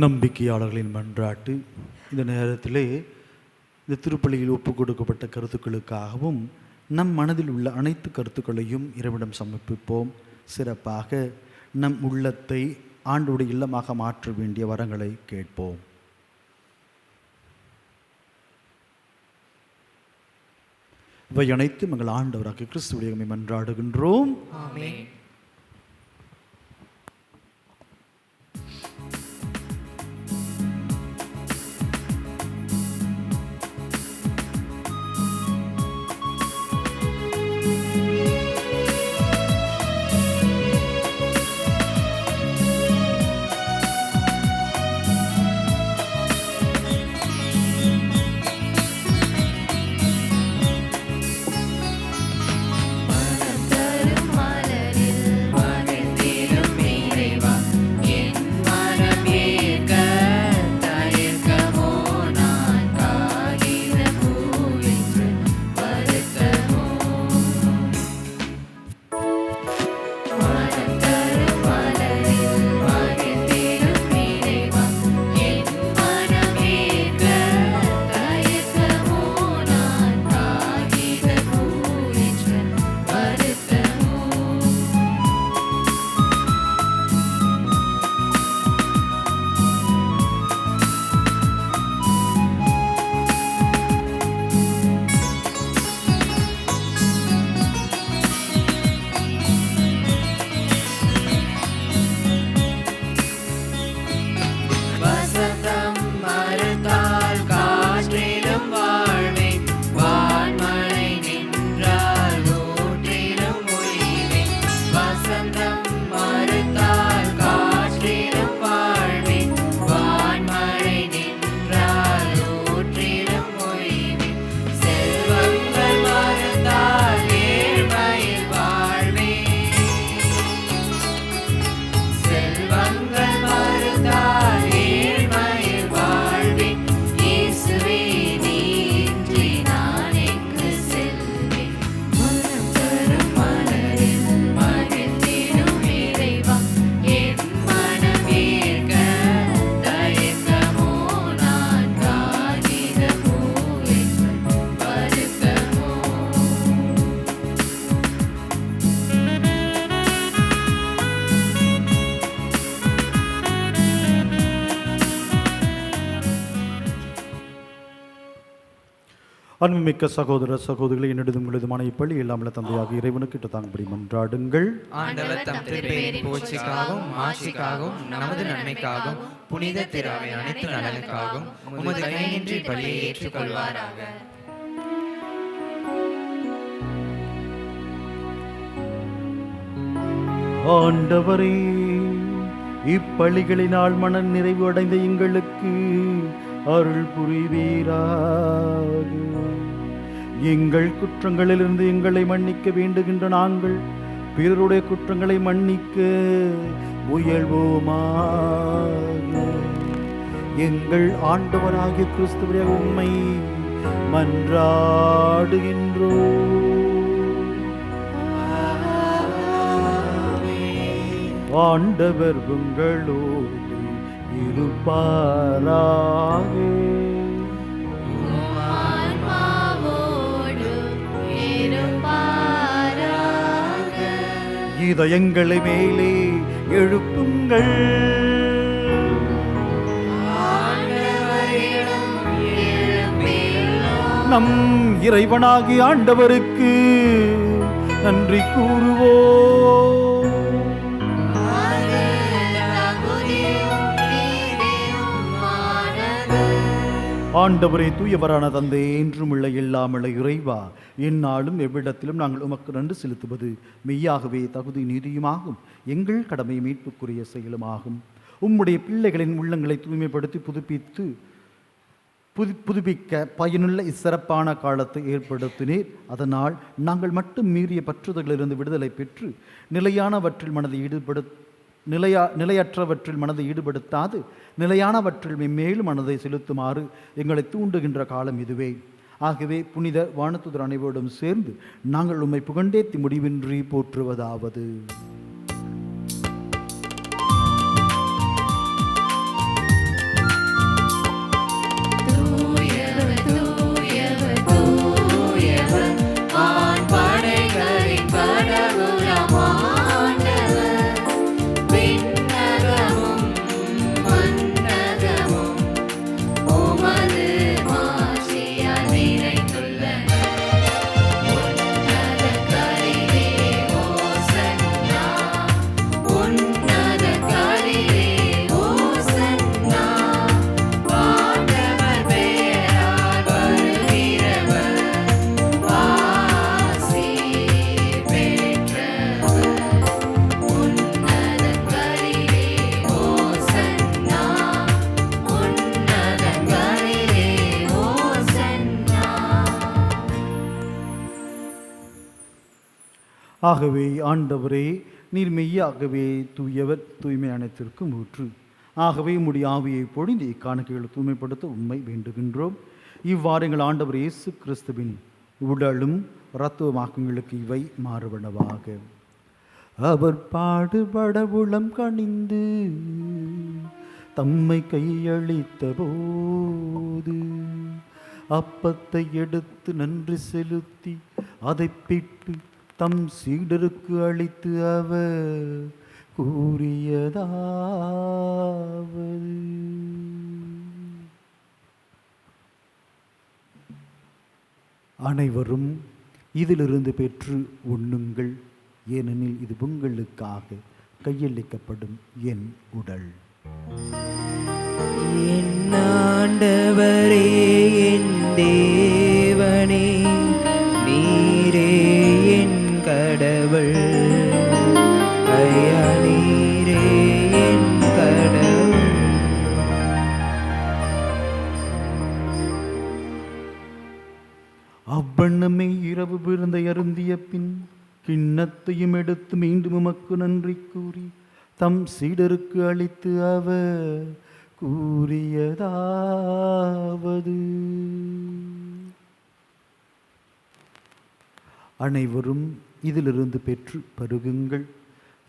நம்பிக்கையாளர்களின் மன்றாட்டு. இந்த நேரத்திலே இந்த திருப்பள்ளியில் ஒப்புக் கொடுக்கப்பட்ட கருத்துக்களுக்காகவும் நம் மனதில் உள்ள அனைத்து கருத்துக்களையும் இறைவிடம் சமர்ப்பிப்போம். சிறப்பாக நம் உள்ளத்தை ஆண்டுடைய இல்லமாக மாற்ற வேண்டிய வரங்களை கேட்போம். இவை அனைத்தும் எங்கள் ஆண்டவராக கிறிஸ்துடைய மன்றாடுகின்றோம். அன்புமிக்க சகோதர சகோதரிகளை என்னிடம் உங்களதுமான இப்பள்ளி இல்லாமல் தந்தையாக இறைவனுக்கு தாங்கும்படி மன்றாடுங்கள். ஆண்டவர் தம் திருப்பெயரின் புகழ்ச்சிக்காகவும் மாட்சிக்காகவும் நமது நன்மைக்காகவும் புனித திராவை அனைத்து நலனுக்காகவும் உமது கையின்றி பலியை ஏற்றுக்கொள்வாராக. ஆண்டவரே இப்பள்ளிகளினால் மன நிறைவு அடைந்த எங்களுக்கு அருள் புரிவீராக. எங்கள் குற்றங்களிலிருந்து எங்களை மன்னிக்க வேண்டுகின்ற நாங்கள் பிறருடைய குற்றங்களை மன்னிக்க முயல்வோமா எங்கள் ஆண்டவராகிய கிறிஸ்துவுடைய உண்மை மன்றாடுகின்றோ ஆண்டவர் உங்களோடு இருப்பாராக. இதயங்களை மேலே எழுப்புங்கள். நம் இறைவனாகி ஆண்டவருக்கு நன்றி கூறுவோம். ஆண்டவரே தூயவரான தந்தை என்றும் உள்ள இல்லாமல் இறைவா. எந்நாளும் எவ்விடத்திலும் நாங்கள் உமக்கு நன்றி செலுத்துவது மெய்யாகவே தகுதி நீதியுமாகும். எங்கள் கடமை மீட்புக்குரிய செயலுமாகும். உம்முடைய பிள்ளைகளின் உள்ளங்களை தூய்மைப்படுத்தி புதுப்பித்து புது புதுப்பிக்க பயனுள்ள இச்சிறப்பான காலத்தை ஏற்படுத்தினீர். அதனால் நாங்கள் மட்டும் மீறிய பற்றுதலிலிருந்து விடுதலை பெற்று நிலையானவற்றில் மனதை ஈடுபடு நிலையா நிலையற்றவற்றில் மனதை ஈடுபடுத்தாது நிலையானவற்றில் மேலும் மனதை செலுத்துமாறு எங்களை தூண்டுகின்ற காலம் இதுவே. ஆகவே புனித வானத்துதர் அனைவரோடும் சேர்ந்து நாங்கள் உம்மை புகண்டேத்தி முடிவின்றி போற்றுவதாவது. ஆகவே ஆண்டவரே நீர் மெய்யாகவே தூயவர் தூய்மை அனைத்திற்கும் ஊற்று. ஆகவே உம்முடைய ஆவியை பொழிந்து இக்காணிக்கைகளை தூய்மைப்படுத்த உண்மை வேண்டுகின்றோம். இவ்வாறு எங்கள் ஆண்டவர் இயேசு கிறிஸ்துவின் உடலும் இரத்துவமாக்கங்களுக்கு இவை மாறுபடவாக அவர் பாடுபட உளம் கணிந்து தம்மை கையளித்த போது அப்பத்தை எடுத்து நன்றி செலுத்தி அதை பிட்டு தம் சீடருக்கு அளித்து அவர் கூறியதாவது. அனைவரும் இதிலிருந்து பெற்று உண்ணுங்கள் ஏனெனில் இது உங்களுக்காக கையளிக்கப்படும் என் உடல். என் ஆண்டவரே என் நீரே என் கடவுள். அவ்வண்ணமே இரவு விருந்தை அருந்திய பின் கிண்ணத்தையும் எடுத்து மீண்டும் உமக்கு நன்றி கூறி தம் சீடருக்கு அளித்து அவர் கூறியதாவது. அனைவரும் இதிலிருந்து பெற்று பருகுங்கள்.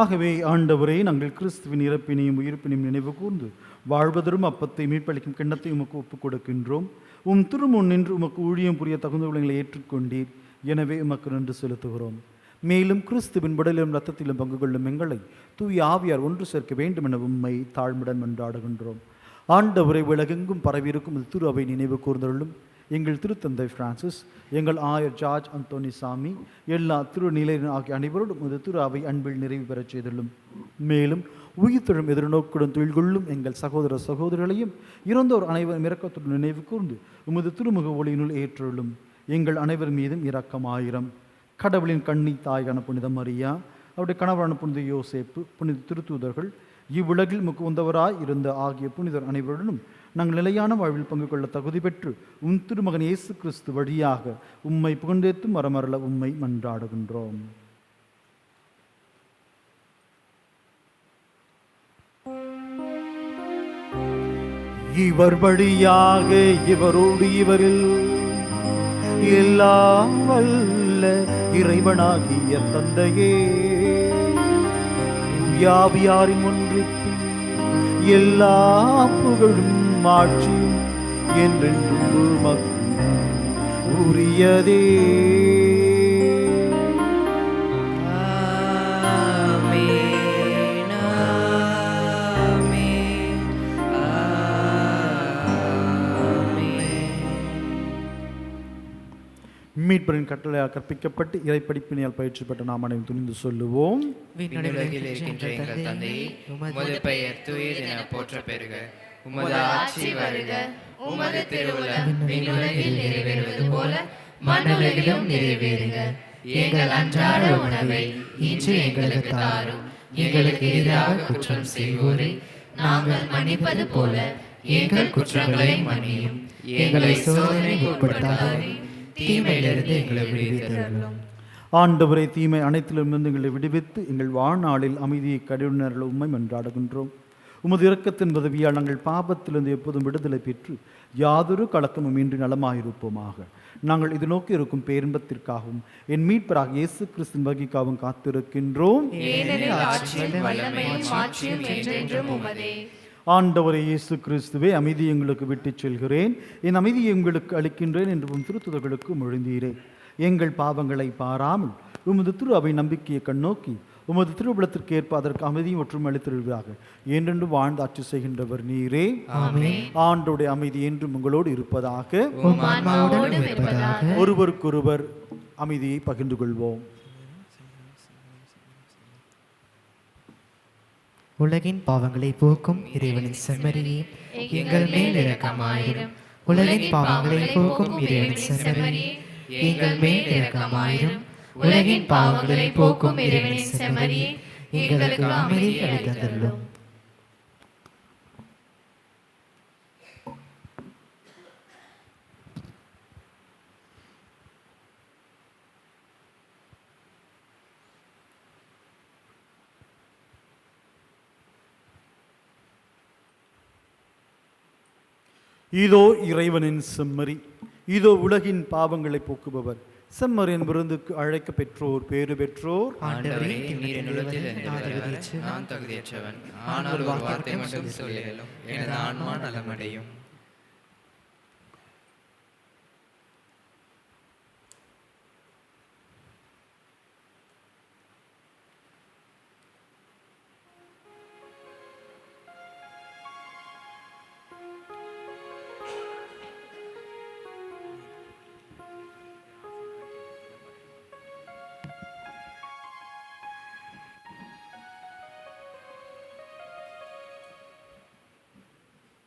ஆகவே ஆண்டவரே நாங்கள் கிறிஸ்துவின் இறப்பினையும் உயிர்ப்பினையும் நினைவு கூர்ந்து வாழ்வதரும் அப்பத்தை மீட்பளிக்கும் கிண்ணத்தை உமக்கு ஒப்புக் கொடுக்கின்றோம் உம் திருமுன் நின்று உமக்கு ஊழியம் புரிய தகுந்த உலகங்களை ஏற்றுக்கொண்டீர். எனவே உமக்கு நன்றி செலுத்துகிறோம். மேலும் கிறிஸ்துவின் உடலிலும் ரத்தத்திலும் பங்கு கொள்ளும் எங்களை தூய் ஆவியார் ஒன்று சேர்க்க வேண்டும் என உண்மை தாழ்முடன் மன்றாடுகின்றோம். ஆண்டவரை உலகெங்கும் பரவியிருக்கும் திரு அவை நினைவு கூர்ந்தருளும். எங்கள் திருத்தந்தை பிரான்சிஸ் எங்கள் ஆயர் ஜார்ஜ் அந்தோனி சாமி எல்லா திருநிலையினர் ஆகிய அனைவரோடும் இந்த திரு அவை அன்பில் நிறைவு பெறச் செய்துள்ளும். மேலும் உயிர்த்தொழும் எதிர்நோக்குடன் தொழில் கொள்ளும் எங்கள் சகோதர சகோதரிகளையும் இறந்தோர் அனைவரும் இரக்கத்துடன் நினைவு கூர்ந்து உமது திருமுக ஒளியினுள் ஏற்றுள்ளும். எங்கள் அனைவர் மீதும் இரக்கமாயிரம் கடவுளின் கண்ணி தாயான புனித மரியா அவருடைய கணவரான புனித யோசேப்பு புனித திருத்தூதர்கள் இவ்வுலகில் முக்கு உந்தவராய் இருந்த ஆகிய புனிதர் அனைவருடனும் நாங்கள் நிலையான வாழ்வில் பங்கு கொள்ள தகுதி பெற்று உம் திருமகன் இயேசு கிறிஸ்து வழியாக உம்மை புகழ்ந்தேத்தும் மரமரல உம்மை மன்றாடுகின்றோம். இவர் வழியாக இவரோடு இவரில் எல்லாம் வல்ல இறைவனாகிய தந்தையே. யாவியாரின் ஒன்றிற்கு எல்லா புகழும் ஆட்சியும் என்றென்றும் உமக்கு உரியதே. மீட்பரின் கட்டளையால் கற்பிக்கப்பட்டு இறைப்படிப்பினையால் பயிற்சி பெற்ற நாம் அனைவரும் துணிந்து சொல்லுவோம். விண்ணுலகில் இருக்கின்ற எங்கள் தந்தையே உமது பெயர் போற்ற பெறுக உமது ஆட்சி வருக. உமது திருவுளம் விண்ணுலகில் நிறைவேறுவது போல மண்ணுலகிலும் நிறைவேறுக. எங்கள் அன்றாட உணவை இன்று எங்களுக்கு தாரும். எங்களுக்கு எதிராக குற்றம் செய்வோரை நாங்கள் மன்னிப்பது போல எங்கள் குற்றங்களை மன்னியும். எங்களை சோதனைக்கு உட்படுத்தாதே. தீமையிலிருந்து எங்களை விடுவித்தருளும். ஆண்டவரை தீமை அனைத்திலுமிருந்து எங்களை விடுவித்து எங்கள் வாழ்நாளில் அமைதியை கடினர்கள் உண்மை மன்றாடுகின்றோம். உமது இரக்கத்தின் உதவியால் நாங்கள் பாபத்திலிருந்து எப்போதும் விடுதலை பெற்று யாதொரு கலக்கமும் இன்றி நலமாயிருப்போமாக. நாங்கள் இது நோக்கி இருக்கும் பேரின்பத்திற்காகவும் என் மீட்பராக இயேசு கிறிஸ்தின் வகிக்காகவும் காத்திருக்கின்றோம். ஆண்டவரை இயேசு கிறிஸ்துவே அமைதி எங்களுக்கு விட்டுச் செல்கிறேன். என் அமைதியை உங்களுக்கு அளிக்கின்றேன் என்று உம் திருத்துதர்களுக்கு மொழிந்தீரே. எங்கள் பாவங்களை பாராமல் உமது திரு அவை நம்பிக்கையை கண்ணோக்கி உமது திருவிழத்திற்கு ஏற்ப அதற்கு அமைதியும் மற்றும் அளித்திருவாக என்றென்று வாழ்ந்து ஆட்சி செய்கின்றவர் நீரே. ஆண்டோடைய அமைதி என்றும் உங்களோடு இருப்பதாக. ஒருவருக்கொருவர் அமைதியை பகிர்ந்து கொள்வோம் உலகின் பாவங்களை போக்கும் இறைவனின் செம்மறியே. எங்கள் மேல் இரக்கமாயிரும். உலகின் பாவங்களை போக்கும் இறைவனின் செம்மறியே. எங்கள் மேல் இரக்கமாயிரும். உலகின் பாவங்களை போக்கும் இறைவனின் செம்மறியே எங்களுக்கு அமைதி அளித்தருளும். இதோ இறைவனின் செம்மறி. இதோ உலகின் பாவங்களை போக்குபவர். செம்மறியின் விருந்துக்கு அழைக்க பெற்றோர் பேறு பெற்றோர்? ஆண்டவரே நீர் என்னிடத்தில் நான் தகுதியற்றவன். ஆனால் ஒரு வார்த்தை மட்டும் சொல்லியலும் எனது ஆன்மா நலமடையும்.